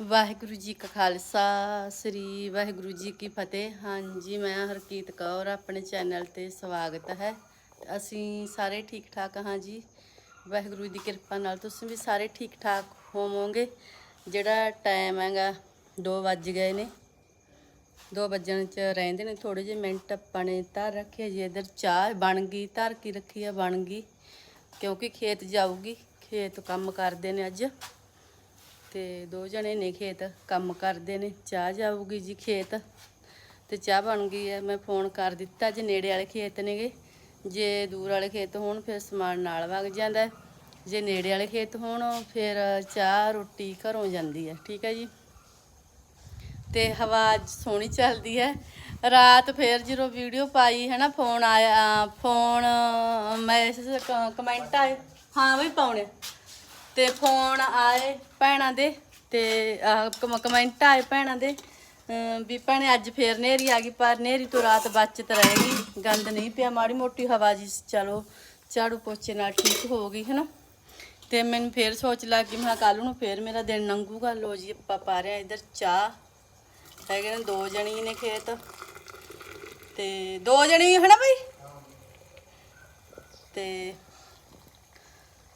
ਵਾਹਿਗੁਰੂ ਜੀ ਕਾ ਖਾਲਸਾ, ਸ੍ਰੀ ਵਾਹਿਗੁਰੂ ਜੀ ਕੀ ਫਤਿਹ। ਹਾਂਜੀ, ਮੈਂ ਹਰਕੀਤ ਕੌਰ, ਆਪਣੇ ਚੈਨਲ ਤੇ ਸਵਾਗਤ ਹੈ। ਅਸੀਂ ਸਾਰੇ ਠੀਕ ਠਾਕ ਹਾਂ ਜੀ। ਵਾਹਿਗੁਰੂ ਦੀ ਕਿਰਪਾ ਨਾਲ ਤੁਸੀਂ ਵੀ ਸਾਰੇ ਠੀਕ ਠਾਕ ਹੋਵੋਗੇ। ਜਿਹੜਾ ਟਾਈਮ ਹੈਗਾ 2 ਵੱਜ ਗਏ ਨੇ। 2 ਵੱਜਣ ਚ ਰਹਿੰਦੇ ਨੇ ਥੋੜੇ ਜਿਹੇ ਮਿੰਟ ਆਪਾਂ ਨੇ ਧਰ ਰੱਖਿਆ ਜੀ। ਇਧਰ ਚਾਹ ਬਣ ਗਈ, ਧਰ ਕੀ ਰੱਖੀ ਆ, ਬਣ ਗਈ। ਕਿਉਂਕਿ ਖੇਤ ਜਾਊਗੀ, ਖੇਤ ਕੰਮ ਕਰਦੇ ਨੇ ਅੱਜ। ਤੇ ਦੋ ਜਣੇ ਨੇ ਖੇਤ ਕੰਮ ਕਰਦੇ ਨੇ, ਚਾਹ ਜਾਊਗੀ ਜੀ ਖੇਤ। ਤੇ ਚਾਹ ਬਣ ਗਈ ਹੈ, ਮੈਂ ਫੋਨ ਕਰ ਦਿੱਤਾ ਜੇ ਨੇੜੇ ਵਾਲੇ ਖੇਤ ਨੇਗੇ। ਜੇ ਦੂਰ ਵਾਲੇ ਖੇਤ ਹੋਣ, ਫਿਰ ਸਮਾਨ ਨਾਲ ਵਗ ਜਾਂਦਾ ਜੇ ਨੇੜੇ ਵਾਲੇ ਖੇਤ ਹੋਣ, ਫਿਰ ਚਾਹ ਰੋਟੀ ਘਰੋਂ ਜਾਂਦੀ ਹੈ, ਠੀਕ ਹੈ ਜੀ। ਤੇ ਹਵਾ ਸੋਹਣੀ ਚੱਲਦੀ ਹੈ। ਰਾਤ ਫੇਰ ਜਦੋਂ ਵੀਡੀਓ ਪਾਈ, ਹੈ ਨਾ, ਫੋਨ ਆਇਆ ਫੋਨ ਮੈਸੇਜ ਕਮੈਂਟ ਆਏ, ਹਾਂ ਵੀ ਪਾਉਣੇ। ਤੇ ਫੋਨ ਆਏ ਭੈਣਾਂ ਦੇ ਤੇ ਕਮੈਂਟ ਆਏ ਭੈਣਾਂ ਦੇ ਵੀ ਭੈਣੇ ਅੱਜ ਫੇਰ ਨੇਰੀ ਆ ਗਈ, ਪਰ ਨੇਰੀ ਤੋਂ ਰਾਤ ਬਚਤ ਰਹੇਗੀ ਗੰਦ ਨਹੀਂ ਪਿਆ, ਮਾੜੀ ਮੋਟੀ ਹਵਾ ਜੀ, ਚਲੋ ਝਾੜੂ ਪੋਚੇ ਨਾਲ ਠੀਕ ਹੋ ਗਈ ਹੈ ਨਾ ਤੇ ਮੈਨੂੰ ਫੇਰ ਸੋਚ ਲੱਗ ਗਈ ਮੈਂ ਕੱਲ ਨੂੰ ਫੇਰ ਮੇਰਾ ਦਿਨ ਲੰਘੂਗਾ ਲੋ ਜੀ, ਆਪਾਂ ਪਾ ਰਹੇ ਆ ਇਧਰ ਚਾਹ, ਹੈਗੇ ਨੇ ਦੋ ਜਣੀ ਨੇ ਖੇਤ। ਤੇ ਦੋ ਜਣੀ ਹੈ ਨਾ ਬਈ? ਤੇ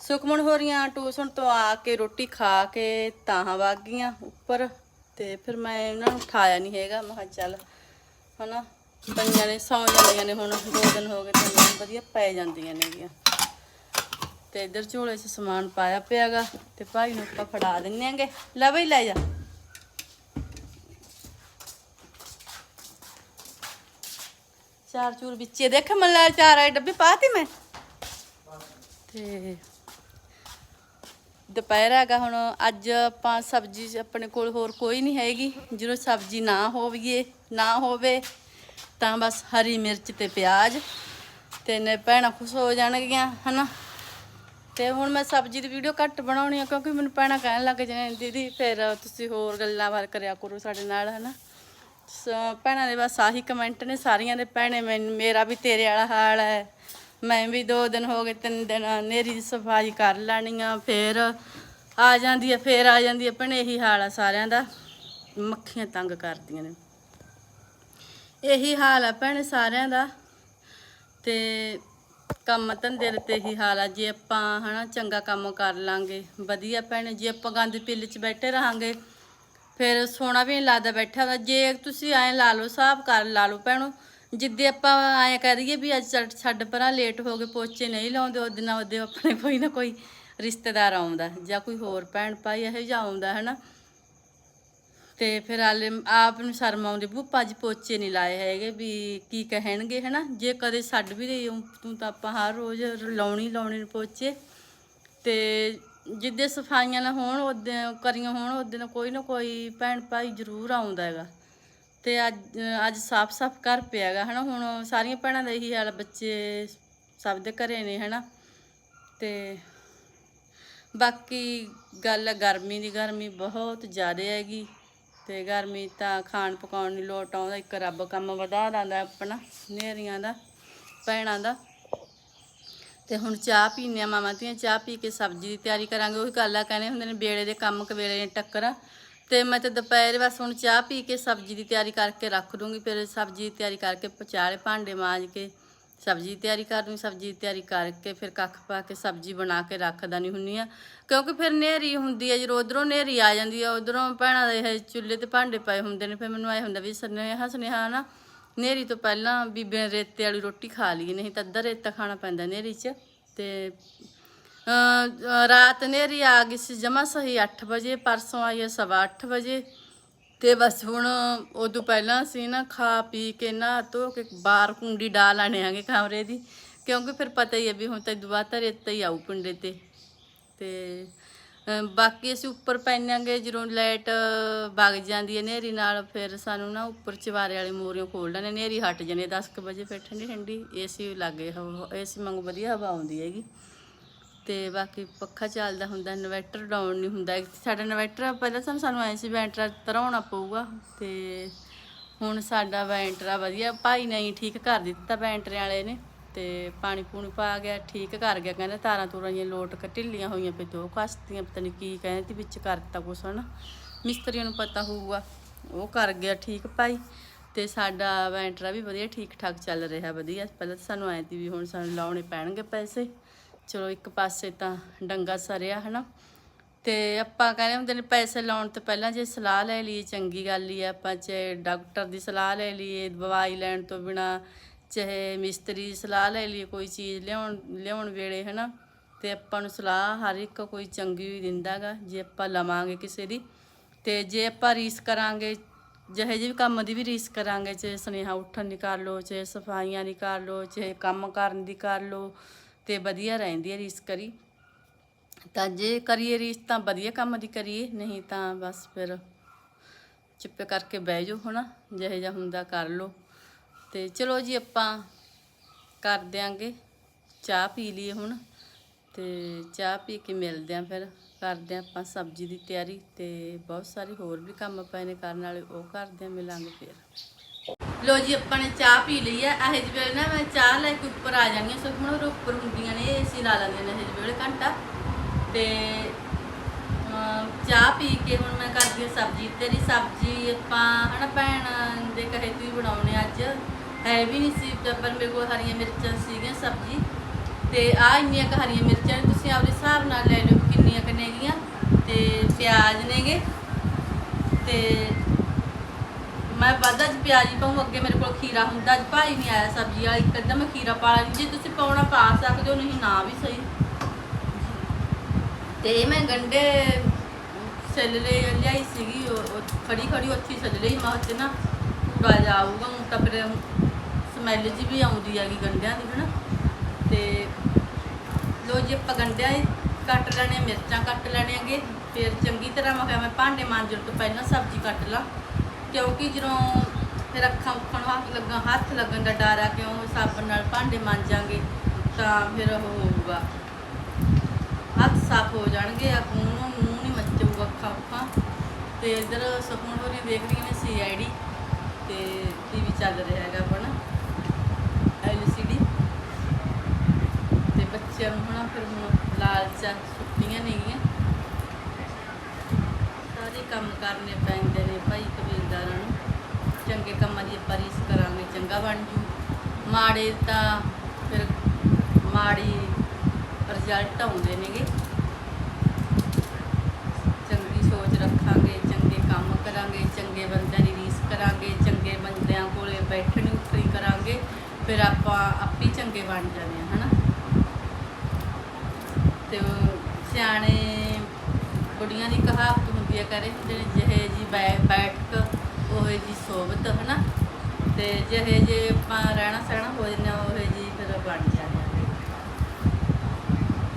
ਸੁਖਮਨ ਹੋ ਰਹੀਆਂ ਟਿਊਸ਼ਨ ਤੋਂ ਆ ਕੇ ਰੋਟੀ ਖਾ ਕੇ ਤਾਂ ਵਗ ਗਈਆਂ ਉੱਪਰ ਤੇ ਫਿਰ ਮੈਂ ਇਹਨਾਂ ਨੂੰ ਉਠਾਇਆ ਨਹੀਂ ਹੈਗਾ। ਮੈਂ ਕਿਹਾ ਚੱਲ ਹਨਾ ਪੰਜਾਂ ਨੇ ਸੌ ਜਾਂਦੀਆਂ ਨੇ ਹੁਣ, ਦੋ ਦਿਨ ਹੋ ਗਏ ਤੇ ਵਧੀਆ ਪੈ ਜਾਂਦੀਆਂ ਨੇਗੀਆਂ ਤੇ ਇੱਧਰ ਝੋਲੇ 'ਚ ਸਮਾਨ ਪਾਇਆ ਪਿਆਗਾ ਤੇ ਭਾਈ ਨੂੰ ਆਪਾਂ ਫੜਾ ਦਿੰਨੇ ਆਂਗੇ। ਲੈ ਬਈ, ਲੈ ਜਾ। ਚਾਰ ਚੂਰ ਵਿੱਚੇ ਦੇਖ ਮਨ ਚਾਰ ਆਏ ਡੱਬੇ ਪਾਤੀ ਮੈਂ? ਤੇ ਦੁਪਹਿਰ ਹੈਗਾ ਹੁਣ, ਅੱਜ ਆਪਾਂ ਸਬਜ਼ੀ 'ਚ ਆਪਣੇ ਕੋਲ ਹੋਰ ਕੋਈ ਨਹੀਂ ਹੈਗੀ। ਜਦੋਂ ਸਬਜ਼ੀ ਨਾ ਹੋਵੇ ਨਾ ਹੋਵੇ, ਤਾਂ ਬਸ ਹਰੀ ਮਿਰਚ ਤੇ ਪਿਆਜ਼ ਤੇ ਨੇ ਭੈਣਾਂ ਖੁਸ਼ ਹੋ ਜਾਣਗੀਆਂ, ਹਨਾ? ਤੇ ਹੁਣ ਮੈਂ ਸਬਜ਼ੀ ਦੀ ਵੀਡੀਓ ਘੱਟ ਬਣਾਉਣੀ ਆ, ਕਿਉਂਕਿ ਮੈਨੂੰ ਭੈਣਾਂ ਕਹਿਣ ਲੱਗ ਜਾਂਦੇ ਦੀਦੀ, ਫਿਰ ਤੁਸੀਂ ਹੋਰ ਗੱਲਾਂ ਬਾਤ ਕਰਿਆ ਕਰੋ ਸਾਡੇ ਨਾਲ, ਹਨਾ? ਸ- ਭੈਣਾਂ ਦੇ ਬਸ ਆਹੀ ਕਮੈਂਟ ਨੇ, ਸਾਰੀਆਂ ਦੇ ਭੈਣੇ, ਮੈਨੂੰ, ਮੇਰਾ ਵੀ ਤੇਰੇ ਵਾਲਾ ਹਾਲ ਹੈ। ਮੈਂ ਵੀ ਦੋ ਦਿਨ ਹੋ ਗਏ, ਤਿੰਨ ਦਿਨ ਨੇਰੀ ਦੀ ਸਫ਼ਾਈ ਕਰ ਲੈਣੀ ਆ, ਫੇਰ ਆ ਜਾਂਦੀ ਆ, ਫੇਰ ਆ ਜਾਂਦੀ ਹੈ ਭੈਣੇ ਇਹੀ ਹਾਲ ਆ ਸਾਰਿਆਂ ਦਾ। ਮੱਖੀਆਂ ਤੰਗ ਕਰਦੀਆਂ ਨੇ। ਇਹੀ ਹਾਲ ਆ ਭੈਣੇ ਸਾਰਿਆਂ ਦਾ ਤੇ ਕੰਮ ਧੰਦੇ ਦੇ ਤੇ ਹੀ ਹਾਲ ਆ। ਜੇ ਆਪਾਂ ਹਨਾ ਚੰਗਾ ਕੰਮ ਕਰ ਲਾਂਗੇ, ਵਧੀਆ ਭੈਣੇ, ਜੇ ਆਪਾਂ ਗੰਦ ਪਿੱਲ 'ਚ ਬੈਠੇ ਰਹਾਂਗੇ, ਫਿਰ ਸੋਨਾ ਵੀ ਨਹੀਂ ਲੱਗਦਾ ਬੈਠਾ ਜੇ ਤੁਸੀਂ ਐਂ ਲਾ ਲਓ, ਹਿਸਾਬ ਕਰ ਲਾ ਲਓ ਭੈਣੋ ਜਿੱਦੇ ਆਪਾਂ ਐਂ ਕਹਿ ਦਈਏ ਵੀ ਅੱਜ ਛੱਡ- ਛੱਡ ਪਰਾਂ ਲੇਟ ਹੋ ਗਏ, ਪੋਚੇ ਨਹੀਂ ਲਾਉਂਦੇ, ਉਹਦੇ ਨਾਲ ਉਹਦੇ ਆਪਣੇ ਕੋਈ ਨਾ ਕੋਈ ਰਿਸ਼ਤੇਦਾਰ ਆਉਂਦਾ ਜਾਂ ਕੋਈ ਹੋਰ ਭੈਣ ਭਾਈ ਇਹੋ ਜਿਹਾ ਆਉਂਦਾ ਹੈ ਨਾ ਤੇ ਫਿਰ ਆਲੇ ਆਪ ਨੂੰ ਸ਼ਰਮ ਆਉਂਦੀ ਭੁੱਪਾ ਅੱਜ ਪੋਚੇ ਨਹੀਂ ਲਾਏ ਹੈਗੇ, ਵੀ ਕੀ ਕਹਿਣਗੇ? ਹਨਾ? ਜੇ ਕਦੇ ਛੱਡ ਵੀ ਰਹੀ ਤੂੰ ਤਾਂ ਆਪਾਂ ਹਰ ਰੋਜ਼ ਲਾਉਣੀ ਲਾਉਣੀ ਨੇ ਪੋਚੇ। ਤੇ ਜਿੱਦੇ ਸਫਾਈਆਂ ਨਾ ਹੋਣ, ਉਹਦੇ ਕਰੀਆਂ ਹੋਣ, ਉਹਦੇ ਨਾਲ ਕੋਈ ਨਾ ਕੋਈ ਭੈਣ ਭਾਈ ਜ਼ਰੂਰ ਆਉਂਦਾ ਹੈਗਾ। ਤੇ ਅੱਜ ਅੱਜ ਸਾਫ਼ ਸਾਫ਼ ਘਰ ਪਿਆ ਹੈਗਾ ਹਨਾ, ਹੁਣ ਸਾਰੀਆਂ ਭੈਣਾਂ ਦਾ ਇਹੀ ਹਾਲ ਬੱਚੇ ਸਭ ਦੇ ਘਰੇ ਨੇ, ਹਨਾ। ਤੇ ਬਾਕੀ ਗੱਲ ਹੈ ਗਰਮੀ ਦੀ, ਗਰਮੀ ਬਹੁਤ ਜ਼ਿਆਦਾ ਹੈਗੀ। ਤੇ ਗਰਮੀ ਤਾਂ ਖਾਣ ਪਕਾਉਣ ਦੀ ਲੋਟ ਆਉਂਦਾ ਇੱਕ ਰੱਬ ਕੰਮ ਵਧਾ ਦਿੰਦਾ ਆਪਣਾ ਨੇਰੀਆਂ ਦਾ, ਭੈਣਾਂ ਦਾ। ਤੇ ਹੁਣ ਚਾਹ ਪੀਨੇ ਆ ਮਾਮਾ ਤੀਆਂ ਚਾਹ ਪੀ ਕੇ ਸਬਜ਼ੀ ਦੀ ਤਿਆਰੀ ਕਰਾਂਗੇ, ਉਹੀ ਗੱਲ ਆ ਕਹਿੰਦੇ ਹੁੰਦੇ ਨੇ ਵੇਲੇ ਦੇ ਕੰਮ ਕਵੇਲੇ ਨੇ, ਟੱਕਰਾਂ। ਤੇ ਮੈਂ ਤੇ ਦੁਪਹਿਰ ਬਸ ਹੁਣ ਚਾਹ ਪੀ ਕੇ ਸਬਜ਼ੀ ਦੀ ਤਿਆਰੀ ਕਰਕੇ ਰੱਖ ਦੂੰਗੀ ਫਿਰ ਸਬਜ਼ੀ ਦੀ ਤਿਆਰੀ ਕਰਕੇ ਪਚਾਲੇ ਭਾਂਡੇ ਮਾਂਜ ਕੇ ਸਬਜ਼ੀ ਦੀ ਤਿਆਰੀ ਕਰ ਦੂੰਗੀ ਸਬਜ਼ੀ ਦੀ ਤਿਆਰੀ ਕਰਕੇ ਫਿਰ ਕੱਖ ਪਾ ਕੇ ਸਬਜ਼ੀ ਬਣਾ ਕੇ ਰੱਖਦਾ ਨਹੀਂ ਹੁੰਨੀ ਆ, ਕਿਉਂਕਿ ਫਿਰ ਨੇਰੀ ਹੁੰਦੀ ਹੈ ਜਦੋਂ ਉਧਰੋਂ ਨੇਰੀ ਆ ਜਾਂਦੀ ਆ, ਉਧਰੋਂ ਭੈਣਾਂ ਦੇ ਇਹ ਚੁੱਲ੍ਹੇ ਤੇ ਭਾਂਡੇ ਪਏ ਹੁੰਦੇ ਨੇ, ਫਿਰ ਮੈਨੂੰ ਆਏ ਹੁੰਦਾ ਵੀ ਸੁਨੇਹਾ ਸੁਨੇਹਾ ਨਾ ਨੇਰੀ ਤੋਂ ਪਹਿਲਾਂ ਬੀਬੇ ਰੇਤੇ ਵਾਲੀ ਰੋਟੀ ਖਾ ਲਈ ਨਹੀਂ ਤਾਂ ਅੱਧਾ ਰੇਤਾ ਖਾਣਾ ਪੈਂਦਾ ਨੇਰੀ 'ਚ ਤੇ ਰਾਤ ਨੇਰੀ ਆ ਗਈ ਸੀ, ਜਮਾ ਸਹੀ 8 ਵਜੇ, ਪਰਸੋਂ ਆਈ ਹੈ ਸਵਾ ਅੱਠ ਵਜੇ। ਤੇ ਬਸ ਹੁਣ ਉਦੋਂ ਪਹਿਲਾਂ ਅਸੀਂ ਨਾ, ਖਾ ਪੀ ਕੇ ਨਾ ਧੋ ਕੇ, ਬਾਹਰ ਕੁੰਡੀ ਡਾਲ ਆਣੇ ਆਂਗੇ ਕਮਰੇ ਦੀ। ਕਿਉਂਕਿ ਫਿਰ ਪਤਾ ਹੀ ਹੈ ਵੀ ਹੁਣ ਤਾਂ ਦੁਆ ਤਾਂ ਰੇਤਾ ਹੀ ਆਉ ਪਿੰਡੇ ਤੇ। ਤੇ ਬਾਕੀ ਅਸੀਂ ਉੱਪਰ ਪੈਣਾਂਗੇ ਜਦੋਂ ਲਾਈਟ ਵਗ ਜਾਂਦੀ ਹੈ ਨੇਰੀ ਨਾਲ, ਫਿਰ ਸਾਨੂੰ ਨਾ ਉੱਪਰ ਚਵਾਰੇ ਵਾਲੇ ਮੋਰੀਆਂ ਖੋਲ ਲੈਣੇ, ਨੇਰੀ ਹਟ ਜਨੇ 10 ਕੁ ਵਜੇ, ਫਿਰ ਠੰਡੀ ਠੰਡੀ ਏਸੀ ਲੱਗੇ ਏਸੀ ਵਾਂਗੂ ਵਧੀਆ ਹਵਾ ਆਉਂਦੀ ਹੈਗੀ। ਤੇ ਬਾਕੀ ਪੱਖਾ ਚੱਲਦਾ ਹੁੰਦਾ, ਇਨਵਰਟਰ ਡਾਊਨ ਨਹੀਂ ਹੁੰਦਾ। ਸਾਡਾ ਇਨਵਰਟਰ ਪਹਿਲਾਂ ਸਾਨੂੰ ਸਾਨੂੰ ਐਂ ਸੀ ਬੈਂਟਰਾ ਤਰਾਉਣਾ ਪਊਗਾ ਤੇ ਹੁਣ ਸਾਡਾ ਬੈਂਟਰਾ ਵਧੀਆ। ਭਾਈ ਨੇ ਹੀ ਠੀਕ ਕਰ ਦਿੱਤਾ ਬੈਂਟਰੇ ਵਾਲੇ ਨੇ ਤੇ ਪਾਣੀ ਪੂਣੀ ਪਾ ਗਿਆ, ਠੀਕ ਕਰ ਗਿਆ। ਕਹਿੰਦਾ ਤਾਰਾਂ ਤੂਰਾਂ ਦੀਆਂ ਲੋਟ ਢਿੱਲੀਆਂ ਹੋਈਆਂ ਪਈ ਦੋ ਕਸਤੀਆਂ ਪਤਾ ਨਹੀਂ ਕੀ ਕਹਿੰਦੇ ਤੇ ਵਿੱਚ ਕਰ ਦਿੱਤਾ ਕੁਛ, ਹਨਾ। ਮਿਸਤਰੀਆਂ ਨੂੰ ਪਤਾ ਹੋਊਗਾ, ਉਹ ਕਰ ਗਿਆ ਠੀਕ ਭਾਈ। ਤੇ ਸਾਡਾ ਵੈਂਟਰਾ ਵੀ ਵਧੀਆ ਠੀਕ ਠਾਕ ਚੱਲ ਰਿਹਾ, ਵਧੀਆ। ਪਹਿਲਾਂ ਸਾਨੂੰ ਐਂ ਤੀ ਵੀ ਹੁਣ ਸਾਨੂੰ ਲਾਉਣੇ ਪੈਣਗੇ ਪੈਸੇ। ਚਲੋ ਇੱਕ ਪਾਸੇ ਤਾਂ ਡੰਗਾ ਸਰਿਆ, ਹਨਾ? ਤੇ ਆਪਾਂ ਕਹਿੰਦੇ ਹੁੰਦੇ ਨੇ ਪੈਸੇ ਲਾਉਣ ਤੋਂ ਪਹਿਲਾਂ ਜੇ ਸਲਾਹ ਲੈ ਲਈਏ, ਚੰਗੀ ਗੱਲ ਹੀ ਆ, ਆਪਾਂ ਚਾਹੇ ਡਾਕਟਰ ਦੀ ਸਲਾਹ ਲੈ ਲਈਏ, ਦਵਾਈ ਲੈਣ ਤੋਂ ਬਿਨਾ, ਚਾਹੇ ਮਿਸਤਰੀ ਦੀ ਸਲਾਹ ਲੈ ਲਈਏ, ਕੋਈ ਚੀਜ਼ ਲਿਆਉਣ ਲਿਆਉਣ ਵੇਲੇ, ਹਨਾ? ਤੇ ਆਪਾਂ ਨੂੰ ਸਲਾਹ ਹਰ ਇੱਕ ਕੋਈ ਚੰਗੀ ਹੀ ਦਿੰਦਾਗਾ ਜੇ ਆਪਾਂ ਲਵਾਂਗੇ ਕਿਸੇ ਦੀ। ਤੇ ਜੇ ਆਪਾਂ ਰੀਸ ਕਰਾਂਗੇ, ਜਿਹੇ ਜਿਹੇ ਵੀ ਕੰਮ ਦੀ ਵੀ ਰੀਸ ਕਰਾਂਗੇ, ਚਾਹੇ ਸੁਨੇਹਾ ਉੱਠਣ ਦੀ ਕਰ ਲਓ, ਚਾਹੇ ਸਫਾਈਆਂ ਦੀ ਕਰ ਲਓ, ਚਾਹੇ ਕੰਮ ਕਰਨ ਦੀ ਕਰ ਲਓ ਤੇ ਵਧੀਆ ਰਹਿੰਦੀ ਹੈ ਰੀਸ ਕਰੀ। ਤਾਂ ਜੇ ਕਰੀਏ ਰੀਸ ਤਾਂ ਵਧੀਆ ਕੰਮ ਦੀ ਕਰੀਏ, ਨਹੀਂ ਤਾਂ ਬਸ ਫਿਰ ਚੁੱਪ ਕਰਕੇ ਬਹਿ ਜਾਓ ਹਨਾ, ਜਿਹੇ ਜਿਹਾ ਹੁੰਦਾ ਕਰ ਲਓ। ਤੇ ਚਲੋ ਜੀ ਆਪਾਂ ਕਰ ਦਿਆਂਗੇ, ਚਾਹ ਪੀ ਲਈਏ ਹੁਣ। ਤੇ ਚਾਹ ਪੀ ਕੇ ਮਿਲਦੇ ਆਂ ਫਿਰ, ਕਰਦੇ ਆਂ ਆਪਾਂ ਸਬਜ਼ੀ ਦੀ ਤਿਆਰੀ। ਤੇ ਬਹੁਤ ਸਾਰੇ ਹੋਰ ਵੀ ਕੰਮ ਪਏ ਨੇ ਕਰਨ ਵਾਲੇ, ਉਹ ਕਰਦੇ ਆਂ ਮਿਲਾਂਗੇ ਫਿਰ। ਲੋ ਜੀ, ਆਪਾਂ ਨੇ ਚਾਹ ਪੀ ਲਈ ਹੈ ਇਹ ਜਿਹੇ ਵੇਲੇ ਨਾ ਮੈਂ ਚਾਹ ਲੈ ਕੇ ਉੱਪਰ ਆ ਜਾਂਦੀ ਹਾਂ। ਸੁਖਮਣ ਹੋਰ ਉੱਪਰ ਹੁੰਦੀਆਂ ਨੇ, ਏਸੀ ਲਾ ਲੈਂਦੇ ਨੇ ਇਹ ਜਿਹੇ ਵੇਲੇ ਘੰਟਾ। ਤੇ ਚਾਹ ਪੀ ਕੇ ਹੁਣ ਮੈਂ ਕਰਦੀ ਹਾਂ ਸਬਜ਼ੀ। ਤੇਰੀ ਸਬਜ਼ੀ ਆਪਾਂ, ਹਨਾ ਭੈਣ ਦੇ ਕਹੇ ਤੂੰ ਹੀ ਬਣਾਉਣੇ ਅੱਜ। ਹੈ ਵੀ ਨਹੀਂ ਸੀ ਪਰ ਮੇਰੇ ਕੋਲ ਹਰੀਆਂ ਮਿਰਚਾਂ ਸੀਗੀਆਂ ਸਬਜ਼ੀ। ਤੇ ਆ ਇੰਨੀਆਂ ਕੁ ਹਰੀਆਂ ਮਿਰਚਾਂ ਨੇ, ਤੁਸੀਂ ਆਪਦੇ ਹਿਸਾਬ ਨਾਲ ਲੈ ਲਿਓ ਕਿੰਨੀਆਂ ਕੁ ਨੇਗੀਆਂ। ਤੇ ਪਿਆਜ਼ ਨੇਗੇ। ਤੇ ਮੈਂ ਵੱਧ ਅੱਜ ਪਿਆਜ਼ੀ ਪਾਉਂ ਅੱਗੇ ਮੇਰੇ ਕੋਲ ਖੀਰਾ ਹੁੰਦਾ, ਅੱਜ ਭਾਈ ਨਹੀਂ ਆਇਆ ਸਬਜ਼ੀ ਵਾਲੀ ਇੱਕ ਮੈਂ ਖੀਰਾ ਪਾ ਲਈ ਜੇ ਤੁਸੀਂ ਪਾਉਣਾ ਪਾ ਸਕਦੇ ਹੋ, ਨਹੀਂ ਨਾ ਵੀ ਸਹੀ। ਤੇ ਮੈਂ ਗੰਡੇ ਛਿੱਲ ਲਿਆਈ ਸੀਗੀ ਖੜੀ ਖੜੀ ਉੱਥੇ ਹੀ ਛਿੱਲ ਲਈ ਮੈਂ ਉੱਥੇ ਨਾ ਪੂਰਾ ਜਾਊਗਾ, ਹੁਣ ਤਾਂ ਫਿਰ ਸਮੈਲ ਜੀ ਵੀ ਆਉਂਦੀ ਹੈਗੀ ਗੰਡਿਆਂ ਦੀ, ਹਨਾ। ਤੇ ਲੋ ਜੀ, ਆਪਾਂ ਗੰਡਿਆਂ ਕੱਟ ਲੈਣੇ ਮਿਰਚਾਂ ਕੱਟ ਲੈਣੇਗੇ ਫਿਰ ਚੰਗੀ ਤਰ੍ਹਾਂ ਮੈਂ ਕਿਹਾ ਮੈਂ ਭਾਂਡੇ ਮਾਂਜਣ ਤੋਂ ਪਹਿਲਾਂ ਸਬਜ਼ੀ ਕੱਟ ਲਾਂ। ਕਿਉਂਕਿ ਜਦੋਂ ਫਿਰ ਅੱਖਾਂ ਉੱਖਣ ਹੱਥ ਲੱਗਾਂ, ਹੱਥ ਲੱਗਣ ਦਾ ਡਰ ਆ ਕਿਉਂ ਸਾਬਣ ਨਾਲ ਭਾਂਡੇ ਮਾਂਜਾਂਗੇ, ਤਾਂ ਫਿਰ ਉਹ ਹੋਊਗਾ। ਹੱਥ ਸਾਫ਼ ਹੋ ਜਾਣਗੇ, ਆ ਮੂੰਹ ਮੂੰਹ ਨਹੀਂ ਮੱਚੂਗਾ ਅੱਖਾਂ ਉੱਖਾਂ। ਤੇ ਇਧਰ ਸੁਖਮਨ ਹੋਰੀ ਦੇਖ ਰਹੀ ਨੇ ਸੀਆਈਡੀ ਤੇ ਟੀਵੀ ਚੱਲ ਰਿਹਾ ਹੈਗਾ ਆਪਣਾ ਐਲਸੀਡੀ ਤੇ ਬੱਚਿਆਂ ਨੂੰ ਹਨਾ ਫਿਰ ਹੁਣ ਲਾਲਚਾ ਛੁੱਟੀਆਂ ਨੇਗੀਆਂ। ਸਾਰੇ ਕੰਮ ਕਰਨੇ ਪੈਂਦੇ ਨੇ ਭਾਈ ਕਬੀਲਦਾਰਾਂ ਨੂੰ। ਚੰਗੇ ਕੰਮਾਂ ਦੀ ਆਪਾਂ ਰੀਸ ਕਰਾਂਗੇ, ਚੰਗਾ ਬਣ ਜੂ। ਮਾੜੇ ਤਾਂ ਫਿਰ ਮਾੜੀ ਰਿਜ਼ਲਟ ਆਉਂਦੇ ਨੇਗੇ। ਚੰਗੀ ਸੋਚ ਰੱਖਾਂਗੇ, ਚੰਗੇ ਕੰਮ ਕਰਾਂਗੇ, ਚੰਗੇ ਬੰਦਿਆਂ ਦੀ ਰੀਸ ਕਰਾਂਗੇ, ਚੰਗੇ ਬੰਦਿਆਂ ਕੋਲੇ ਬੈਠਣੀ ਉੱਠਣੀ ਕਰਾਂਗੇ, ਫਿਰ ਆਪਾਂ ਆਪੇ ਚੰਗੇ ਬਣ ਜਾਂਦੇ ਹਾਂ, ਹਨਾ। ਤੇ ਸਿਆਣੇ ਕੁੜੀਆਂ ਦੀ ਕਹਾਵਤ ਹੁੰਦੀ ਕਰੇ ਹੁੰਦੇ ਜਿਹੇ ਜੀ ਬੈਠਕ ਉਹੇ ਜੀ ਸੋਬਤ ਹਨਾ? ਤੇ ਜਿਹੇ ਜੇ ਆਪਾਂ ਰਹਿਣਾ ਸਹਿਣਾ ਹੋ ਜਾਂਦੇ ਹਾਂ, ਜੀ ਫਿਰ ਬਣ ਜਾਂਦੇ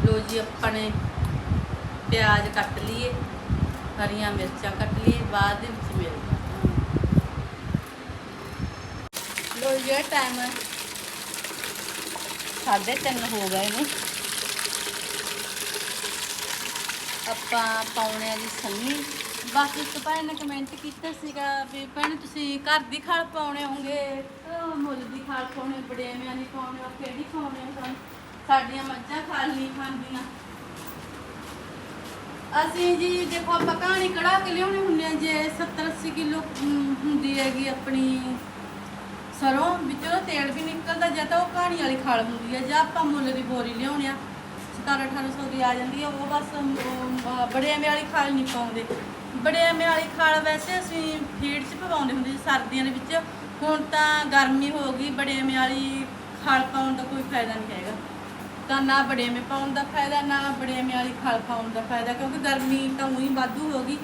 ਲੋ ਜੀ ਆਪਾਂ ਨੇ ਪਿਆਜ਼ ਕੱਟ ਲਈਏ ਹਰੀਆਂ ਮਿਰਚਾਂ ਕੱਟ ਲਈਏ ਬਾਅਦ ਦੇ ਵਿੱਚ ਮਿਲ ਲੋ ਜੀ ਟਾਈਮ ਸਾਢੇ ਤਿੰਨ ਹੋ ਗਏ ਨੇ। ਆਪਾਂ ਪਾਉਣੇ ਆ ਜੀ ਸੰਨੀ। ਬਾਕੀ ਇੱਕ ਭੈਣ ਨੇ ਕਮੈਂਟ ਕੀਤਾ ਸੀਗਾ ਵੀ ਭੈਣ ਤੁਸੀਂ ਘਰ ਦੀ ਖਾਲ ਪਾਉਣੇ ਹੋਗੇ ਮੁੱਲ ਦੀ ਖਾਲ ਪਾਉਣੇ ਬੜੇਵਿਆਂ ਦੀ ਪਾਉਣੇ ਹੋ ਕਿਹੜੀ ਪਾਉਣੇ ਹੋ ਸਾਡੀਆਂ ਮੱਝਾਂ ਖਾਲ ਨਹੀਂ ਖਾਂਦੀਆਂ। ਅਸੀਂ ਜੀ ਦੇਖੋ ਆਪਾਂ ਕਹਾਣੀ ਕਢਾ ਕੇ ਲਿਆਉਣੇ ਹੁੰਦੇ ਆ ਜੇ 70 80 ਕਿਲੋ ਹੁੰਦੀ ਹੈਗੀ ਆਪਣੀ ਸਰੋਂ, ਵਿੱਚੋਂ ਤੇਲ ਵੀ ਨਿਕਲਦਾ, ਜਾਂ ਤਾਂ ਉਹ ਕਹਾਣੀ ਵਾਲੀ ਖਾਲ ਹੁੰਦੀ ਹੈ ਜਾਂ ਆਪਾਂ ਮੁੱਲ ਦੀ ਬੋਰੀ ਲਿਆਉਣੇ ਆ। 17 1800 ਦੀ ਆ ਜਾਂਦੀ ਹੈ ਉਹ ਬਸ ਉਹ, ਬੜੇ ਐਵੇਂ ਵਾਲੀ ਖਾਲ ਨਹੀਂ ਪਾਉਂਦੇ। ਬੜੇ ਐਵੇਂ ਵਾਲੀ ਖਾਲ ਵੈਸੇ ਅਸੀਂ ਫੀਡ 'ਚ ਪਵਾਉਂਦੇ ਹੁੰਦੇ ਸੀ ਸਰਦੀਆਂ ਦੇ ਵਿੱਚ। ਹੁਣ ਤਾਂ ਗਰਮੀ ਹੋ ਗਈ ਬੜੇ ਐਵੇਂ ਵਾਲੀ ਖਾਲ ਪਾਉਣ ਦਾ ਕੋਈ ਫਾਇਦਾ ਨਹੀਂ ਹੈਗਾ। ਤਾਂ ਨਾ ਬੜੇਵੇਂ ਪਾਉਣ ਦਾ ਫਾਇਦਾ ਨਾ ਬੜੇਵੇਂ ਵਾਲੀ ਖਾਲ ਪਾਉਣ ਦਾ ਫਾਇਦਾ ਕਿਉਂਕਿ ਗਰਮੀ ਤਾਂ ਉਹੀ ਵਾਧੂ ਹੋ ਗਈ।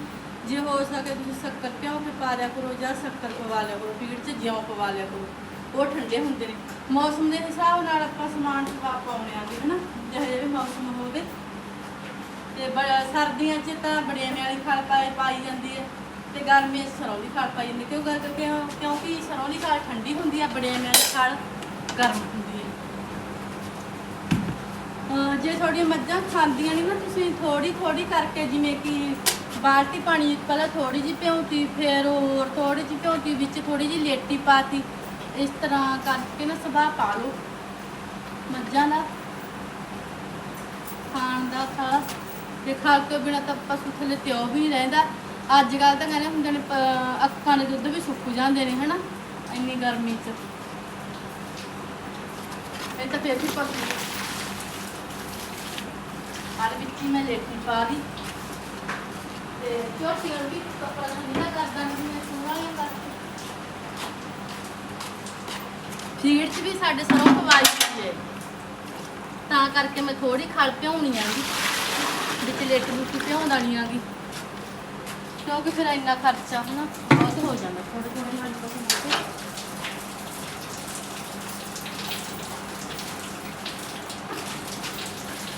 ਜੇ ਹੋ ਸਕੇ ਤੁਸੀਂ ਸ਼ੱਕਰ ਪਿਓ ਕੇ ਪਾ ਲਿਆ ਕਰੋ ਜਾਂ ਸ਼ੱਕਰ ਪਵਾ ਲਿਆ ਕਰੋ ਫੀਡ 'ਚ ਜਿਉਂ ਪਵਾ ਲਿਆ ਕਰੋ। ਉਹ ਠੰਡੇ ਹੁੰਦੇ ਨੇ। ਮੌਸਮ ਦੇ ਹਿਸਾਬ ਨਾਲ ਆਪਾਂ ਸਮਾਨ ਪਾ ਪਾਉਣੇ ਆਗੇ ਹਨਾ? ਜਿਹੋ ਜਿਹਾ ਵੀ ਮੌਸਮ ਹੋਵੇ। ਤੇ ਬੜਾ ਸਰਦੀਆਂ 'ਚ ਤਾਂ ਬੜੇਵੇਂ ਵਾਲੀ ਖਾਲ ਪਾਈ ਪਾਈ ਜਾਂਦੀ ਹੈ। ਤੇ ਗਰਮੀਆਂ 'ਚ ਸਰੋਂ ਦੀ ਖਾਲ ਪਾਈ ਜਾਂਦੀ ਕਿਉਂ ਗੱਲ ਕਰਕੇ ਕਿਉਂਕਿ ਸਰੋਂ ਦੀ ਖਾਲ ਠੰਡੀ ਹੁੰਦੀ ਹੈ ਬੜੇਵੇਂ ਵਾਲੀ ਖਲ ਗਰਮ ਹੁੰਦੀ ਹੈ। ਜੇ ਤੁਹਾਡੀਆਂ ਮੱਝਾਂ ਖਾਂਦੀਆਂ ਨਹੀਂ ਨਾ, ਤੁਸੀਂ ਥੋੜੀ ਥੋੜੀ ਕਰਕੇ ਜਿਵੇਂ ਕਿ ਬਾਲਟੀ ਪਾਣੀ, ਪਹਿਲਾਂ ਥੋੜੀ ਜਿਹੀ ਭਿਉਂਤੀ, ਫਿਰ ਹੋਰ ਥੋੜੀ ਜਿਹੀ ਭਿਉਂਤੀ, ਵਿੱਚ ਥੋੜੀ ਜਿਹੀ ਲੇਟੀ ਪਾਤੀ। ਇਸ ਤਰ੍ਹਾਂ ਕਰਕੇ ਨਾ ਸੁਭਾਅ ਪਾ ਲਓ। ਮੱਝਾਂ ਦਾ ਖਾਣ ਦਾ ਖਾਲਾ ਤੇ ਖਾ ਕੇ ਬਿਨਾ ਤਾਂ ਪਸ਼ੂ ਥੱਲੇ ਤਿਉ ਵੀ ਨਹੀਂ ਰਹਿੰਦਾ। ਅੱਜ ਕੱਲ ਤਾਂ ਕਹਿੰਦੇ ਹੁੰਦੇ ਨੇ ਅੱਖਾਂ ਦੇ ਦੁੱਧ ਵੀ ਸੁੱਕ ਜਾਂਦੇ ਨੇ, ਹਨਾ? ਇੰਨੀ ਗਰਮੀ 'ਚ। ਇਹ ਤਾਂ ਫਿਰ ਵੀ ਪੱਕੀ ਹਾਲ ਵਿੱਚ ਹੀ ਮੈਂ ਲੇਟੀ ਪਾ ਦੀ ਤੇ ਚੋਟੀਆਂ ਵੀ ਕੱਪੜਾ ਨਹੀਂ ਕਰਦਾ ਨਹੀਂ ਮੈਂ ਸੂਣਾਂ ਕਰਕੇ। ਫੀਡ 'ਚ ਵੀ ਸਾਡੇ ਸਰੋਂ ਪਵਾਈ ਹੋਈ ਹੈ। ਤਾਂ ਕਰਕੇ ਮੈਂ ਥੋੜੀ ਖਲ ਭਿਉਣੀ ਆਂਗੀ ਵਿੱਚ ਲੇਟ ਬੁੱਟੀ ਭਿਉਂਦਾ ਨਹੀਂ ਆਂਗੀ ਕਿਉਂਕਿ ਫਿਰ ਇੰਨਾ ਖਰਚਾ ਹਨਾ, ਬਹੁਤ ਹੋ ਜਾਂਦਾ ਥੋੜੇ ਥੋੜੇ ਨਾਲ ਪਸੰਦ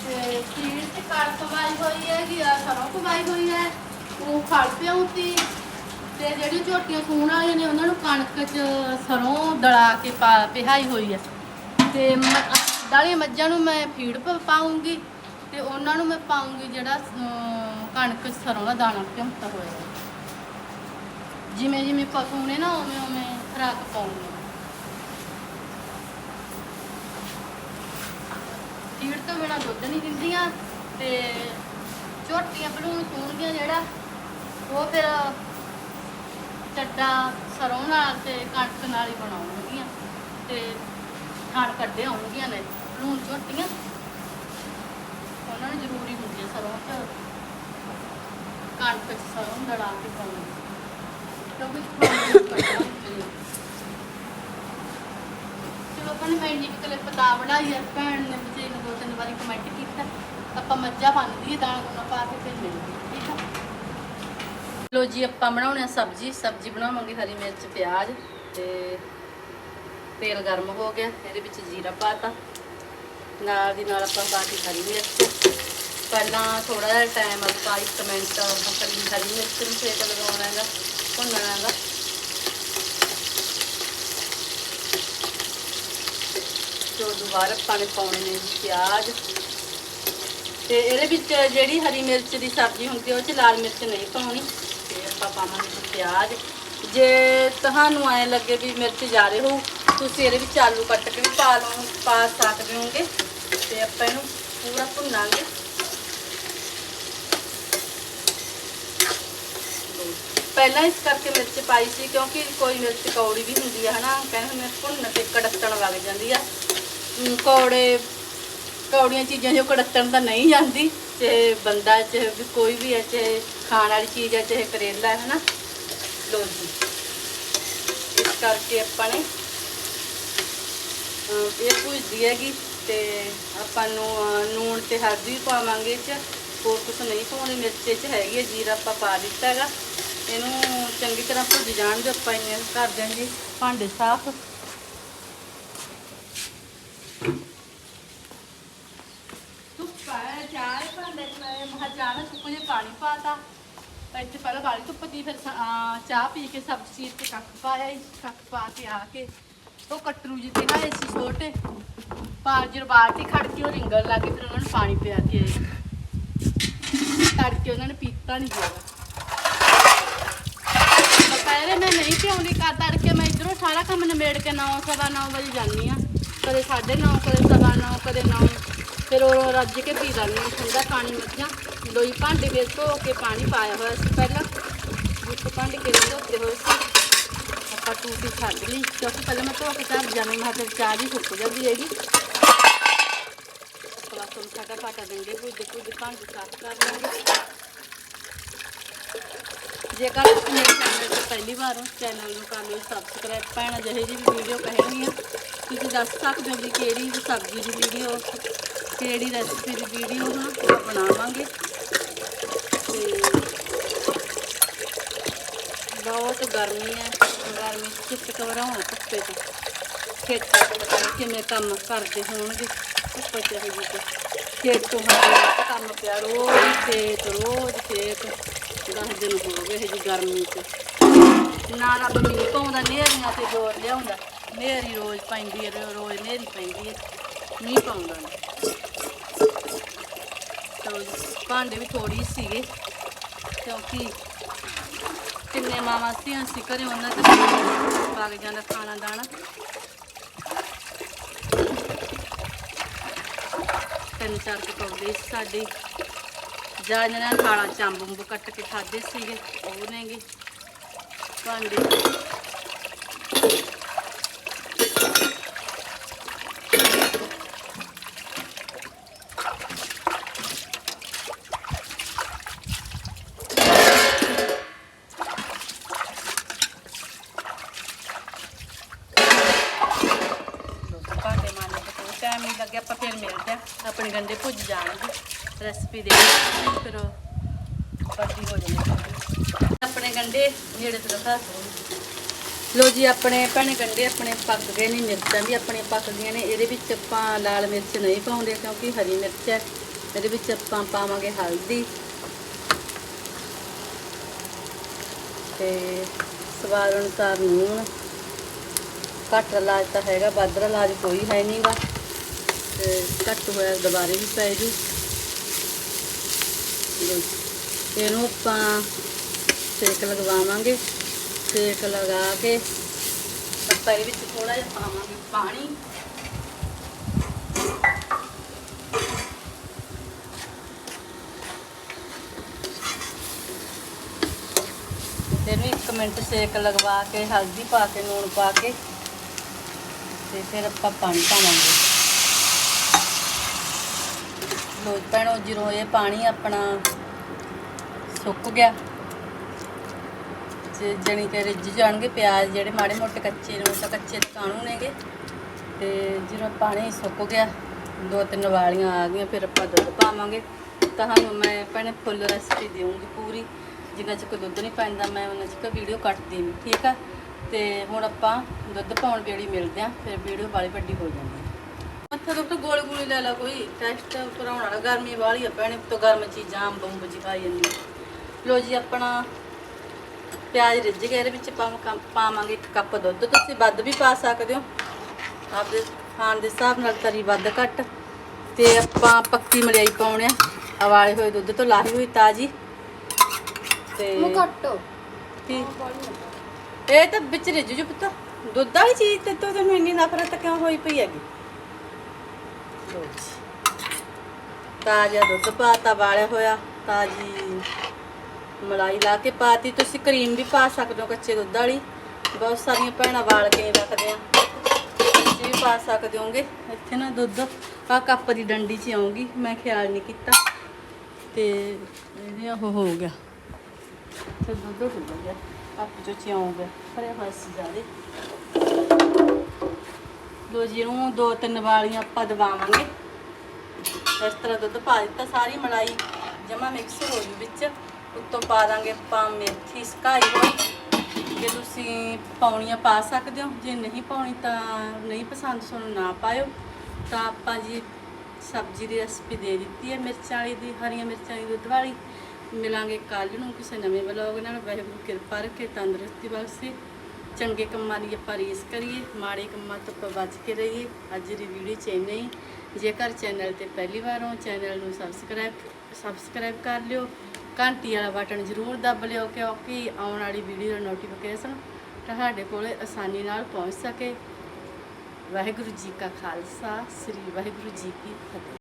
ਤੇ ਫੀਡ 'ਚ ਕੜ ਪਵਾਈ ਹੋਈ ਹੈ ਕਿ ਸਰੋਂ ਪਵਾਈ ਹੋਈ ਹੈ। ਉਹ ਖਲ ਭਿਉਂਤੀ ਤੇ ਜਿਹੜੀ ਝੋਟੀਆਂ ਸੂਣ ਵਾਲੀਆਂ ਨੇ ਉਹਨਾਂ ਨੂੰ ਕਣਕ 'ਚ ਸਰੋਂ ਦਲਾ ਕੇ ਪਾ ਪਿਹਾਈ ਹੋਈ ਹੈ ਤੇ ਦਾਲੀਆਂ ਮੱਝਾਂ ਨੂੰ ਮੈਂ ਫੀਡ ਪ- ਪਾਊਂਗੀ ਤੇ ਉਹਨਾਂ ਨੂੰ ਮੈਂ ਪਾਊਂਗੀ ਜਿਹੜਾ ਅਮ, ਕਣਕ 'ਚ ਸਰੋਂ ਦਾ ਦਾਣਾ ਭਿਉਂਤਾ ਹੋਇਆ ਜਿਵੇਂ ਜਿਵੇਂ ਪਸ਼ੂ ਨੇ ਨਾ ਉਵੇਂ ਉਵੇਂ ਖੁਰਾਕ ਪਾਉਣੀ ਫੀਡ ਤੋਂ ਬਿਨਾ ਦੁੱਧ ਨਹੀਂ ਦਿੰਦੀਆਂ ਤੇ ਝੋਟੀਆਂ ਬਣਾਉਣ ਸੂਣਗੀਆਂ ਜਿਹੜਾ ਉਹ ਫਿਰ ਚੱਡਾ ਸਰੋਂ ਨਾਲ ਤੇ ਕਣਕ ਨਾਲ ਹੀ ਬਣਾਉਣਗੀਆਂ ਤੇ ਖਾਣ ਕੱਢੇ ਆਉਣਗੀਆਂ ਨੇ, ਲੂਣ ਝੋਟੀਆਂ। ਉਹਨਾਂ ਨੂੰ ਜ਼ਰੂਰੀ ਹੁੰਦੀ ਹੈ ਸਰੋਂ ਚ ਕਣਕ ਚ ਸਰੋਂ ਦੜਾ ਕੇ ਪਾਉਣੀ। ਕਿਉਂਕਿ ਚਲੋ ਆਪਾਂ ਨੇ ਮੈਂ ਇੰਨੀ ਕੁ ਕਲਿੱਪ ਬਣਾਈ ਹੈ, ਭੈਣ ਨੇ ਬਚੇ ਨੂੰ ਦੋ ਤਿੰਨ ਵਾਰੀ ਕਮੈਂਟ ਕੀਤਾ, ਆਪਾਂ ਮੱਝਾਂ ਬੰਨਦੀ ਹੈ ਦਾਣਾ ਦੂਣਾ ਪਾ ਕੇ ਫਿਰ ਮਿਲਦੀ ਲੋ ਜੀ, ਆਪਾਂ ਬਣਾਉਣੇ ਆ ਸਬਜ਼ੀ। ਸਬਜ਼ੀ ਬਣਾਵਾਂਗੇ ਹਰੀ ਮਿਰਚ, ਪਿਆਜ਼ ਤੇ ਤੇਲ ਗਰਮ ਹੋ ਗਿਆ। ਇਹਦੇ ਵਿੱਚ ਜੀਰਾ ਪਾਤਾ। ਨਾਲ ਦੀ ਨਾਲ ਆਪਾਂ ਬਾਕੀ ਹਰੀ ਮਿਰਚ। ਪਹਿਲਾਂ ਥੋੜਾ ਜਿਹਾ ਟਾਈਮ ਆਪਾਂ ਇੱਕ ਮਿੰਟ ਹਰੀ ਹਰੀ ਮਿਰਚ ਨੂੰ ਸੇਕ ਲਗਾਉਣਾ ਹੈਗਾ, ਭੁੰਨਣਾ ਹੈਗਾ। ਤੇ ਉਹ ਦੁਬਾਰਾ ਪਾਣੀ ਪਾਉਣੇ ਨੇ ਜੀ ਪਿਆਜ਼। ਤੇ ਇਹਦੇ ਵਿੱਚ ਜਿਹੜੀ ਹਰੀ ਮਿਰਚ ਦੀ ਸਬਜ਼ੀ ਹੁੰਦੀ ਹੈ ਉਹ 'ਚ ਲਾਲ ਮਿਰਚ ਨਹੀਂ ਪਾਉਣੀ। ਆਪਾਂ ਪਾਵਾਂਗੇ ਪਿਆਜ਼। ਜੇ ਤੁਹਾਨੂੰ ਐ ਲੱਗੇ ਵੀ ਮਿਰਚ ਜ਼ਿਆਦਾ ਹੋਊ, ਤੁਸੀਂ ਇਹਦੇ ਵਿੱਚ ਆਲੂ ਕੱਟ ਕੇ ਵੀ ਪਾ ਲਓ, ਪਾ ਸਕਦੇ ਹੋਗੇ ਤੇ ਆਪਾਂ ਇਹਨੂੰ ਪੂਰਾ ਭੁੰਨਾਂਗੇ। ਪਹਿਲਾਂ ਇਸ ਕਰਕੇ ਮਿਰਚ ਪਾਈ ਸੀ ਕਿਉਂਕਿ ਕੋਈ ਮਿਰਚ ਕੌੜੀ ਵੀ ਹੁੰਦੀ ਹੈ ਹਨਾ? ਕਹਿੰਦੇ ਨੇ ਭੁੰਨ ਤੇ ਕੜਕਣ ਲੱਗ ਜਾਂਦੀ ਆ। ਕੌੜੇ, ਕੌੜੀਆਂ ਚੀਜ਼ਾਂ ਜੋ ਕੜਕਣ ਤਾਂ ਨਹੀਂ ਜਾਂਦੀ ਚਾਹੇ ਬੰਦਾ ਚਾਹੇ ਵੀ ਕੋਈ ਵੀ ਹੈ ਚਾਹੇ ਖਾਣ ਵਾਲੀ ਚੀਜ਼ ਹੈ, ਚਾਹੇ ਕਰੇਲਾ ਹੈ, ਹਨਾ? ਲੋ ਜੀ। ਇਸ ਕਰਕੇ ਆਪਾਂ ਨੇ ਅਮ ਇਹ ਭੁਜਦੀ ਹੈਗੀ ਤੇ ਆਪਾਂ ਨੂੰ ਨੂਣ ਤੇ ਹਲਦੀ ਵੀ ਪਾਵਾਂਗੇ ਚ। ਹੋਰ ਕੁਝ ਨਹੀਂ ਪਾਉਣੀ, ਮਿਰਚ ਚ ਹੈਗੀ ਹੈ, ਜੀਰਾ ਆਪਾਂ ਪਾ ਦਿੱਤਾ ਹੈਗਾ। ਇਹਨੂੰ ਚੰਗੀ ਤਰ੍ਹਾਂ ਭੁੱਜ ਜਾਣ ਦੇ ਆਪਾਂ ਇਹਨੇ ਕਰ ਦਿਆਂਗੇ। ਭਾਂਡੇ ਸਾਫ਼। ਧੁੱਪ ਚਾਹ ਭਾਂਡੇ ਚ, ਮੈਂ ਮਹਾ ਚਾਹ ਨਾਲ ਸੁੱਕ ਜੇ ਪਾਣੀ ਪਾਤਾ ਇੱਥੇ ਪਹਿਲਾਂ ਬਾਲੀ ਧੁੱਪ ਦੀ ਫਿਰ ਸ- ਚਾਹ ਪੀ ਕੇ ਸਬਜ਼ੀ ਤੇ ਕੱਖ ਪਾਇਆ ਈ, ਕੱਖ ਪਾ ਕੇ ਆ ਕੇ ਉਹ ਕਟਰੂ ਜੀ ਤੇ ਨਾ ਸੀ ਛੋਟੇ। ਪਾਰ ਜਰ ਬਾਲਟੀ ਖੜ ਕੇ ਉਹ ਰਿੰਗਣ ਲੱਗੇ ਫਿਰ ਉਹਨਾਂ ਨੂੰ ਪਾਣੀ ਪਿਆ ਕੇ ਆਏ। ਤੜਕੇ ਉਹਨਾਂ ਨੇ ਪੀਤਾ ਨਹੀਂ ਗਿਆ ਦੁਪਹਿਰੇ ਮੈਂ ਨਹੀਂ ਪਿਆਉਂਦੀ ਕਰ ਤੜਕੇ ਮੈਂ ਇਧਰੋਂ ਸਾਰਾ ਕੰਮ ਨਿਬੇੜ ਕੇ ਨੌ ਸਵਾ ਨੌ ਵਜੇ ਜਾਂਦੀ ਆ ਕਦੇ 9:30 ਕਦੇ ਸਵਾ ਨੌ ਕਦੇ ਨੌ। ਫਿਰ ਉਹ ਰੱਜ ਕੇ ਪੀ ਲੈਂਦੀ ਹਾਂ ਠੰਡਾ ਪਾਣੀ ਮੱਝਾਂ ਲੋਈ ਭਾਂਡੇ ਵਿੱਚ ਧੋ ਕੇ ਪਾਣੀ ਪਾਇਆ ਹੋਇਆ ਸੀ ਪਹਿਲਾਂ। ਵਿੱਚ ਭਾਂਡੇ ਕੇ ਧੋਤੇ ਹੋਏ ਸੀ। ਆਪਾਂ ਟੂਟੀ ਛੱਡ ਲਈ, ਕਿਉਂਕਿ ਪਹਿਲਾਂ ਮੈਂ ਧੋ ਕੇ ਘਰ ਜਾਣਾ, ਮੈਂ ਫਿਰ ਚਾਹ ਵੀ ਸੁੱਕ ਜਾਂਦੀ ਹੈਗੀ। ਥੋੜਾ ਤੁਮ ਸਾਡਾ ਪਾਟਾ ਦਿੰਦੇ ਕੁਝ ਕੁਝ ਭਾਂਡੇ ਸਾਫ਼ ਕਰ ਲਾਂਗੇ। ਜੇਕਰ ਤੁਸੀਂ ਮੇਰੇ ਚੈਨਲ ਤੇ ਪਹਿਲੀ ਵਾਰ ਹੋ ਚੈਨਲ ਨੂੰ ਕਰ ਲਓ ਸਬਸਕ੍ਰਾਈਬ ਭੈਣ, ਜਿਹੇ ਜੀ ਵੀਡੀਓ ਕਹਿਣੀ ਆ ਤੁਸੀਂ ਦੱਸ ਸਕਦੇ ਹੋ ਕਿ ਕਿਹੜੀ ਸਬਜ਼ੀ ਦੀ ਵੀਡੀਓ ਕਿਹੜੀ ਰੈਸਪੀ ਦੀ ਵੀਡੀਓ ਹਾਂ ਬਣਾਵਾਂਗੇ ਤੇ ਬਹੁਤ ਗਰਮੀ ਹੈ ਗਰਮੀ ਚਿੱਤ ਘਬਰਾਉਣ ਧੁੱਪੇ ਤੇ ਖੇਤਾਂ ਕਿਵੇਂ ਕੰਮ ਕਰਦੇ ਹੋਣਗੇ, ਧੁੱਪੇ ਚ ਇਹ ਜੀ ਖੇਤ ਤੋਂ ਹਾਂ ਕੰਮ ਪਿਆ ਰੋਜ਼ ਖੇਤ ਰੋਜ਼ ਖੇਤ। ਦਸ ਦਿਨ ਹੋ ਗਏ ਇਹ ਜੀ ਗਰਮੀ ਚ। ਨਾ ਰੱਬ ਮੀਂਹ ਪਾਉਂਦਾ ਨੇਰੀਆਂ ਤੇ ਜੋਰ ਲਿਆਉਂਦਾ। ਨੇਰੀ ਰੋਜ਼ ਪੈਂਦੀ ਹੈ ਰੋਜ਼ ਨੇਰੀ ਪੈਂਦੀ ਹੈ ਮੀਂਹ ਪਾਉਂਦਾ ਨਹੀਂ ਭਾਂਡੇ ਵੀ ਥੋੜੀ ਸੀਗੇ। ਕਿਉਂਕਿ ਕਿੰਨੇ ਮਾਵਾਂ ਧੀਆਂ ਸੀ ਘਰੇ ਉਹਨਾਂ ਤੇ ਪੱਕ ਜਾਂਦਾ, ਖਾਣਾ ਦਾਣਾ। ਤਿੰਨ ਚਾਰ ਪਕੌੜੇ ਸੀ ਸਾਡੇ। ਜਾਂ ਇਹਨਾਂ ਨੇ ਖਾਣਾ ਚੰਬ ਕੱਟ ਕੇ ਖਾਦੇ ਸੀਗੇ, ਉਹ ਨੇਗੇ। ਭਾਂਡੇ ਲੋਕ ਭਾਂਡੇ ਮਾਰਨੇ ਤੇ ਕੋਈ ਟਾਈਮ ਨਹੀਂ ਲੱਗਿਆ ਆਪਾਂ ਫਿਰ ਮਿਲਦੇ ਆ ਆਪਣੇ ਗੰਡੇ ਭੁੱਜ ਜਾਣਗੇ। ਰੈਸਪੀ ਦੇ ਫਿਰ ਪੱਟੀ ਹੋ ਜਾਂਦੀ ਆਪਣੇ ਗੰਡੇ ਜਿਹੜੇ ਤੇ ਦਿਖਾ ਲੋ ਜੀ, ਆਪਣੇ ਭੈਣੇ ਗੰਡੇ ਆਪਣੇ ਪੱਕ ਗਏ ਨੇ, ਮਿਰਚਾਂ ਵੀ ਆਪਣੀਆਂ ਪੱਕ ਗਈਆਂ ਨੇ। ਇਹਦੇ ਵਿੱਚ ਆਪਾਂ ਲਾਲ ਮਿਰਚ ਨਹੀਂ ਪਾਉਂਦੇ ਕਿਉਂਕਿ ਹਰੀ ਮਿਰਚ ਹੈ। ਇਹਦੇ ਵਿੱਚ ਆਪਾਂ ਪਾਵਾਂਗੇ ਹਲਦੀ। ਤੇ ਸਵਾਦ ਅਨੁਸਾਰ ਨੂਣ। ਘੱਟ ਇਲਾਜ ਤਾਂ ਹੈਗਾ, ਵੱਧ ਇਲਾਜ ਕੋਈ ਹੈ ਨਹੀਂਗਾ ਤੇ ਘੱਟ ਹੋਇਆ ਦੁਬਾਰੇ ਵੀ ਪੈ ਜੂ। ਇਹਨੂੰ ਆਪਾਂ ਸੇਕ ਲਗਵਾਵਾਂਗੇ। ਸੇਕ ਲਗਾ ਕੇ ਆਪਾਂ ਇਹਦੇ ਵਿੱਚ ਥੋੜਾ ਜਿਹਾ ਪਾਵਾਂਗੇ ਪਾਣੀ। ਇਹਨੂੰ 1 ਮਿੰਟ ਸੇਕ ਲਗਵਾ ਕੇ, ਹਲਦੀ ਪਾ ਕੇ, ਲੂਣ ਪਾ ਕੇ ਤੇ ਫਿਰ ਆਪਾਂ ਪਾਣੀ ਪਾਵਾਂਗੇ। ਲੋ ਭੈਣੋ, ਜਦੋਂ ਇਹ ਪਾਣੀ ਆਪਣਾ ਸੁੱਕ ਗਿਆ ਤੇ ਜਣੀ ਕਿ ਰਿੱਝ ਜਾਣਗੇ ਪਿਆਜ਼ ਜਿਹੜੇ ਮਾੜੇ ਮੋਟੇ ਕੱਚੇ ਨੇ, ਉਹ ਤਾਂ ਕੱਚੇ ਕਾਣੂ ਨੇਗੇ। ਤੇ ਜਦੋਂ ਪਾਣੀ ਸੁੱਕ ਗਿਆ, ਦੋ ਤਿੰਨ ਵਾਲੀਆਂ ਆ ਗਈਆਂ, ਫਿਰ ਆਪਾਂ ਦੁੱਧ ਪਾਵਾਂਗੇ। ਤੁਹਾਨੂੰ ਮੈਂ ਭੈਣੇ ਫੁੱਲ ਰੈਸਪੀ ਦੇਵਾਂਗੀ ਪੂਰੀ, ਜਿੰਨਾ ਚਿਰ ਦੁੱਧ ਨਹੀਂ ਪੈਂਦਾ, ਮੈਂ ਉਹਨਾਂ ਚਿਰ ਵੀਡੀਓ ਕੱਟਦੀ ਨਹੀਂ ਠੀਕ ਆ? ਤੇ ਹੁਣ ਆਪਾਂ ਦੁੱਧ ਪਾਉਣ ਵੇਲੇ ਮਿਲਦੇ ਆ, ਫਿਰ ਵੀਡੀਓ ਵਾਲੀ ਵੱਡੀ ਹੋ ਜਾਂਦੀ। ਮੱਥਾ ਦੁੱਖ ਗੋਲੀ ਗੋਲੀ ਲੈ ਲਾ ਕੋਈ। ਟੈਸਟ ਕਰਾਉਣ ਵਾਲਾ। ਗਰਮੀ ਵਾਲੀ ਆ ਭੈਣੇ ਤੋਂ ਗਰਮ ਚੀਜ਼ਾਂ ਅੰਬ ਅੰਬ ਜੀ ਖਾਈ ਜਾਂਦੀ ਲੋ ਜੀ ਆਪਣਾ ਪਿਆਜ਼ ਰਿੱਝ ਗਏ ਇਹਦੇ ਵਿੱਚ ਪਾਵਾਂ- ਪਾਵਾਂਗੇ ਇੱਕ ਕੱਪ ਦੁੱਧ। ਤੁਸੀਂ ਵੱਧ ਵੀ ਪਾ ਸਕਦੇ ਹੋ। ਆਪਦੇ ਖਾਣ ਦੇ ਹਿਸਾਬ ਨਾਲ ਤਰੀ ਵੱਧ ਘੱਟ। ਤੇ ਆਪਾਂ ਪੱਕੀ ਮਲਾਈ ਪਾਉਣੇ ਆ। ਉਬਾਲੇ ਹੋਏ ਦੁੱਧ ਤੋਂ ਲਾਹੀ ਹੋਈ ਤਾਜੀ। ਤੇ ਮੂੰਹ ਕੱਟੋ। ਕੀ? ਇਹ ਤਾਂ ਵਿੱਚ ਰਿੱਝ ਜੂ ਪੁੱਤ। ਦੁੱਧ ਵਾਲੀ ਚੀਜ਼ ਤੇ ਤੋਂ ਤੈਨੂੰ ਇੰਨੀ ਨਫ਼ਰਤ ਕਿਉਂ ਹੋਈ ਪਈ ਹੈਗੀ? ਲਓ ਜੀ। ਤਾਜ਼ਾ ਦੁੱਧ ਪਾਤਾ, ਵਾਲਿਆ ਹੋਇਆ। ਤਾਜੀ ਮਲਾਈ ਲਾ ਕੇ ਪਾਤੀ। ਤੁਸੀਂ ਕਰੀਮ ਵੀ ਪਾ ਸਕਦੇ ਹੋ ਕੱਚੇ ਦੁੱਧ ਵਾਲੀ। ਬਹੁਤ ਸਾਰੀਆਂ ਭੈਣਾਂ ਵਾਲ ਕੇ ਰੱਖਦੇ ਆ। ਤੁਸੀਂ ਵੀ ਪਾ ਸਕਦੇ ਹੋਗੇ। ਇੱਥੇ ਨਾ ਦੁੱਧ ਆ ਕੱਪ ਦੀ ਡੰਡੀ 'ਚ ਆਉਂਗੀ ਮੈਂ ਖਿਆਲ ਨਹੀਂ ਕੀਤਾ। ਤੇ ਇਹਦੇ ਉਹ ਹੋ ਗਿਆ। ਤੇ ਦੁੱਧ ਡੁੱਬ ਗਿਆ। ਕੱਪ 'ਚ ਚਿਉਂ ਗਿਆ। ਭਰਿਆ ਹੋਇਆ ਸੀ ਜਾਦੇ ਲੋ ਜੀ ਨੂੰ ਦੋ ਤਿੰਨ ਵਾਲੀਆਂ ਆਪਾਂ ਦਵਾਵਾਂਗੇ। ਇਸ ਤਰ੍ਹਾਂ ਦੁੱਧ ਪਾ ਦਿੱਤਾ, ਸਾਰੀ ਮਲਾਈ ਜਮਾ ਮਿਕਸ ਹੋ ਜੂ ਵਿੱਚ। ਉੱਤੋਂ ਪਾ ਦਾਂਗੇ ਆਪਾਂ ਮੇਥੀ ਸਕਾਈ ਹੋਈ। ਜੇ ਤੁਸੀਂ ਪਾਉਣੀਆਂ ਪਾ ਸਕਦੇ ਹੋ, ਜੇ ਨਹੀਂ ਪਾਉਣੀ ਤਾਂ ਨਹੀਂ ਪਸੰਦ ਤੁਹਾਨੂੰ ਨਾ ਪਾਇਓ। ਤਾਂ ਆਪਾਂ ਜੀ ਸਬਜ਼ੀ ਦੀ ਰੈਸਪੀ ਦੇ ਦਿੱਤੀ ਹੈ ਮਿਰਚਾਂ ਵਾਲੀ ਦੀ, ਹਰੀਆਂ ਮਿਰਚਾਂ ਦੀ ਦੁੱਧ ਵਾਲੀ। ਮਿਲਾਂਗੇ ਕੱਲ ਨੂੰ ਕਿਸੇ ਨਵੇਂ ਵਲੌਗ ਨਾਲ। ਵਾਹਿਗੁਰੂ ਕਿਰਪਾ ਰੱਖੇ, ਤੰਦਰੁਸਤੀ ਬਖਸ਼ੇ। ਚੰਗੇ ਕੰਮਾਂ ਦੀ ਆਪਾਂ ਰੀਸ ਕਰੀਏ, ਮਾੜੇ ਕੰਮਾਂ ਤੋਂ ਆਪਾਂ ਬਚ ਕੇ ਰਹੀਏ। ਅੱਜ ਦੀ ਵੀਡੀਓ ਚ ਇੰਨਾ ਹੀ। ਜੇਕਰ ਚੈਨਲ ਤੇ ਪਹਿਲੀ ਵਾਰ ਹੋ ਚੈਨਲ ਨੂੰ ਸਬਸਕ੍ਰਾਈਬ ਸਬਸਕ੍ਰਾਈਬ ਕਰ ਲਿਓ। ਘੰਟੀ ਵਾਲਾ ਬਟਨ ਜ਼ਰੂਰ ਦੱਬ ਲਿਓ, ਕਿਉਂਕਿ ਆਉਣ ਵਾਲੀ ਵੀਡੀਓ ਦਾ ਨੋਟੀਫਿਕੇਸ਼ਨ ਤੁਹਾਡੇ ਕੋਲੇ ਆਸਾਨੀ ਨਾਲ ਪਹੁੰਚ ਸਕੇ। ਵਾਹਿਗੁਰੂ ਜੀ ਕਾ ਖਾਲਸਾ, ਸ੍ਰੀ ਵਾਹਿਗੁਰੂ ਜੀ ਕੀ ਫਤਿਹ।